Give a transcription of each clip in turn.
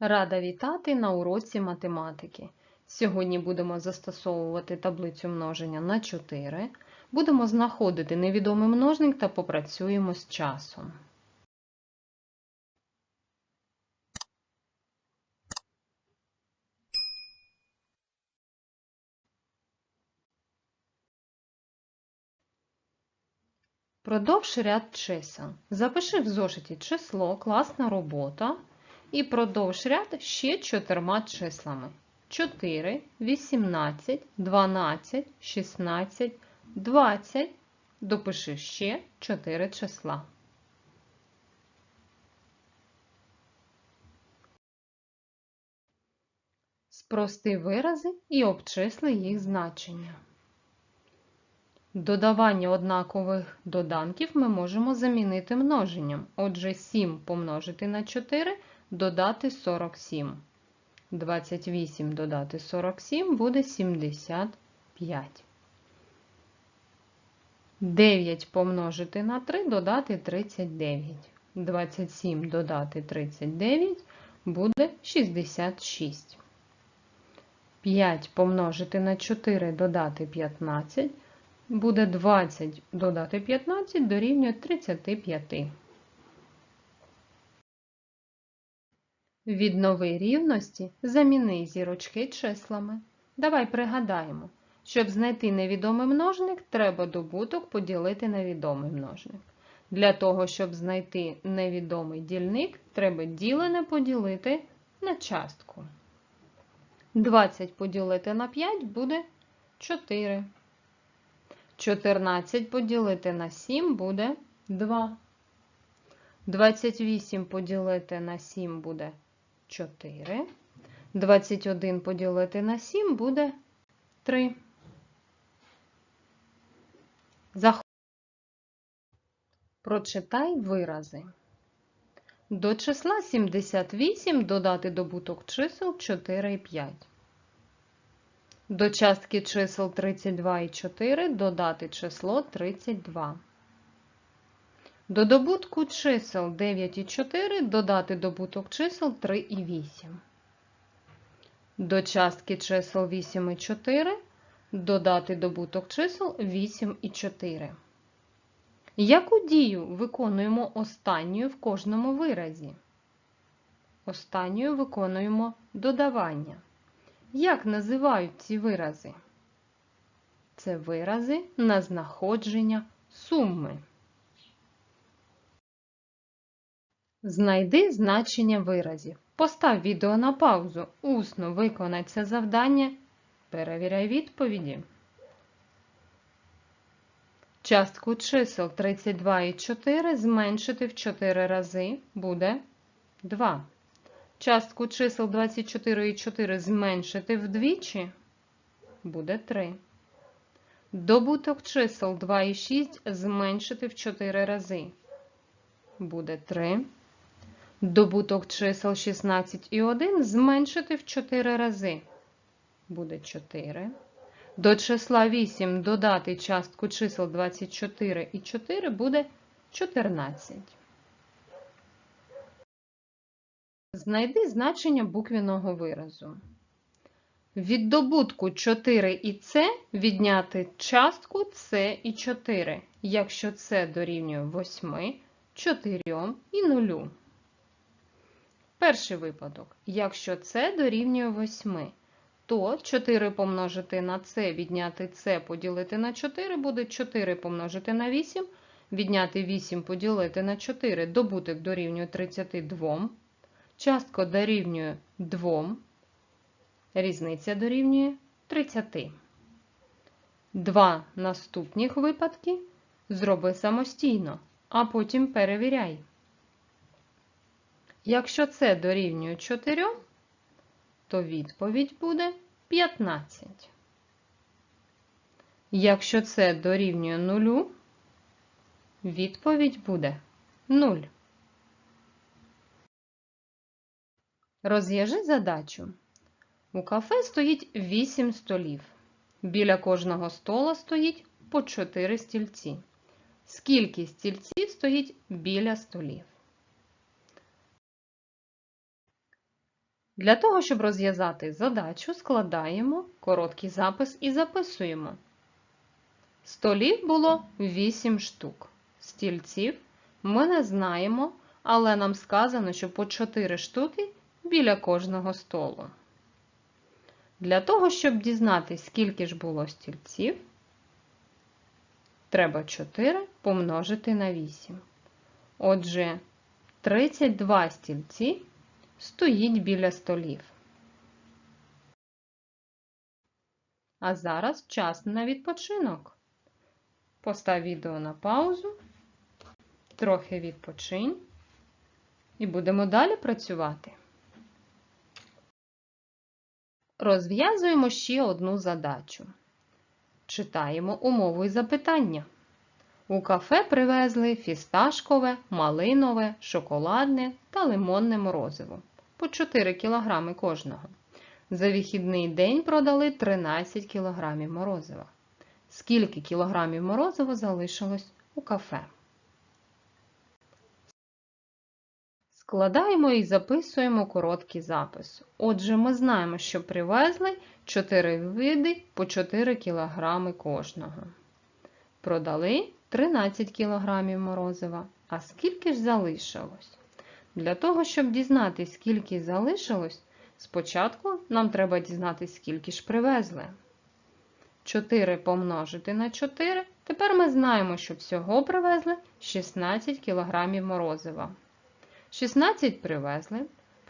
Рада вітати на уроці математики. Сьогодні будемо застосовувати таблицю множення на 4. Будемо знаходити невідомий множник та попрацюємо з часом. Продовж ряд чисел. Запиши в зошиті число, класна робота. І продовж ряд ще чотирма числами. 4, 18, 12, 16, 20. Допиши ще 4 числа. Спрости вирази і обчисли їх значення. Додавання однакових доданків ми можемо замінити множенням. Отже, 7 помножити на 4 додати 47. 28 додати 47 буде 75. 9 помножити на 3 додати 39. 27 додати 39 буде 66. 5 помножити на 4 додати 15 буде 20 додати 15 дорівнює 35. Віднови рівності заміни зірочки числами. Давай пригадаємо, щоб знайти невідомий множник, треба добуток поділити на відомий множник. Для того, щоб знайти невідомий дільник, треба ділене поділити на частку. 20 поділити на 5 буде 4. 14 поділити на 7 буде 2. 28 поділити на 7 буде 4. 21 поділити на 7 буде 3. Зах... Прочитай вирази. До числа 78 додати добуток чисел 4 і 5. До частки чисел 32 і 4 додати число 32. До добутку чисел 9 і 4 додати добуток чисел 3 і 8. До частки чисел 8 і 4 додати добуток чисел 8 і 4. Яку дію виконуємо останньою в кожному виразі? Останньою виконуємо додавання. Як називають ці вирази? Це вирази на знаходження суми. Знайди значення виразів. Постав відео на паузу. Усно виконай це завдання. Перевіряй відповіді. Частку чисел 32 і 4 зменшити в 4 рази буде 2. Частку чисел 24 і 4 зменшити вдвічі буде 3. Добуток чисел 2 і 6 зменшити в 4 рази буде 3. Добуток чисел 16 і 1 зменшити в 4 рази буде 4. До числа 8 додати частку чисел 24 і 4 буде 14. Знайди значення буквеного виразу. Від добутку 4 і С відняти частку С і 4, якщо С дорівнює 8, 4 і 0. Перший випадок. Якщо С дорівнює 8, то 4 помножити на С відняти С поділити на 4 буде 4 помножити на 8, відняти 8 поділити на 4, добуток дорівнює 32. Частка дорівнює 2, різниця дорівнює 30. Два наступних випадки зроби самостійно, а потім перевіряй. Якщо це дорівнює 4, то відповідь буде 15. Якщо це дорівнює 0, відповідь буде 0. Розв'яжи задачу. У кафе стоїть 8 столів. Біля кожного стола стоїть по 4 стільці. Скільки стільців стоїть біля столів? Для того, щоб розв'язати задачу, складаємо короткий запис і записуємо. Столів було 8 штук. Стільців ми не знаємо, але нам сказано, що по 4 штуки біля кожного столу. Для того, щоб дізнатися, скільки ж було стільців, треба 4 помножити на 8. Отже, 32 стільці стоїть біля столів. А зараз час на відпочинок. Постав відео на паузу, трохи відпочинь і будемо далі працювати. Розв'язуємо ще одну задачу. Читаємо умову і запитання. У кафе привезли фісташкове, малинове, шоколадне та лимонне морозиво по 4 кг кожного. За вихідний день продали 13 кг морозива. Скільки кілограмів морозива залишилось у кафе? Складаємо і записуємо короткий запис. Отже, ми знаємо, що привезли 4 види по 4 кг кожного. Продали 13 кг морозива. А скільки ж залишилось? Для того, щоб дізнатися, скільки залишилось, спочатку нам треба дізнатися, скільки ж привезли. 4 помножити на 4. Тепер ми знаємо, що всього привезли 16 кг морозива. 16 привезли,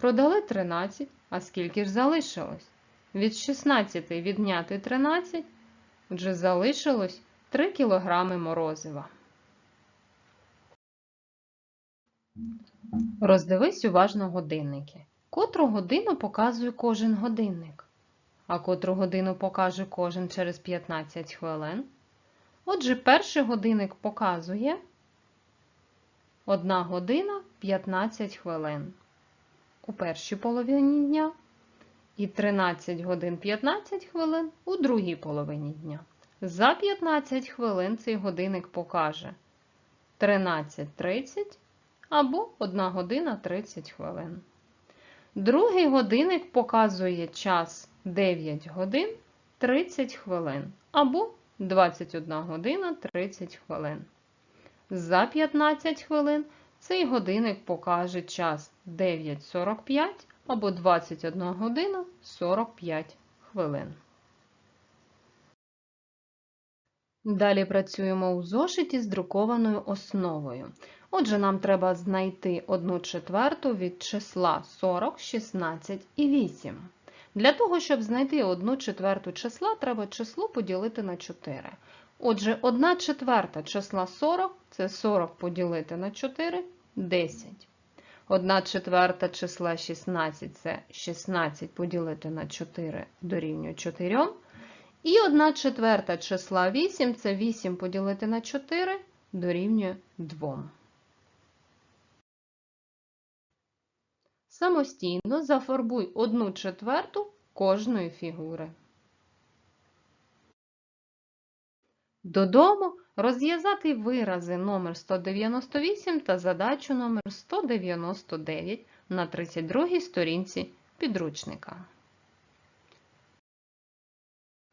продали 13, а скільки ж залишилось? Від 16 відняти 13, отже, залишилось 3 кг морозива. Роздивись уважно годинники. Котру годину показує кожен годинник? А котру годину покаже кожен через 15 хвилин? Отже, перший годинник показує 1 година 15 хвилин у першій половині дня і 13 годин 15 хвилин у другій половині дня. За 15 хвилин цей годинник покаже 13.30 або 1 година 30 хвилин. Другий годинник показує час 9 годин 30 хвилин або 21 година 30 хвилин. За 15 хвилин цей годинник покаже час 9.45 або 21 година 45 хвилин. Далі працюємо у зошиті з друкованою основою. Отже, нам треба знайти 1 четверту від числа 40, 16 і 8. Для того, щоб знайти 1 четверту числа, треба число поділити на 4. Отже, 1 четверта числа 40 це 40 поділити на 4 10. 1 четверта числа 16 це 16 поділити на 4 дорівнює 4. І 1 четверта числа 8 це 8 поділити на 4 дорівнює 2. Самостійно зафарбуй 1 четверту кожної фігури. Додому розв'язати вирази номер 198 та задачу номер 199 на 32 сторінці підручника.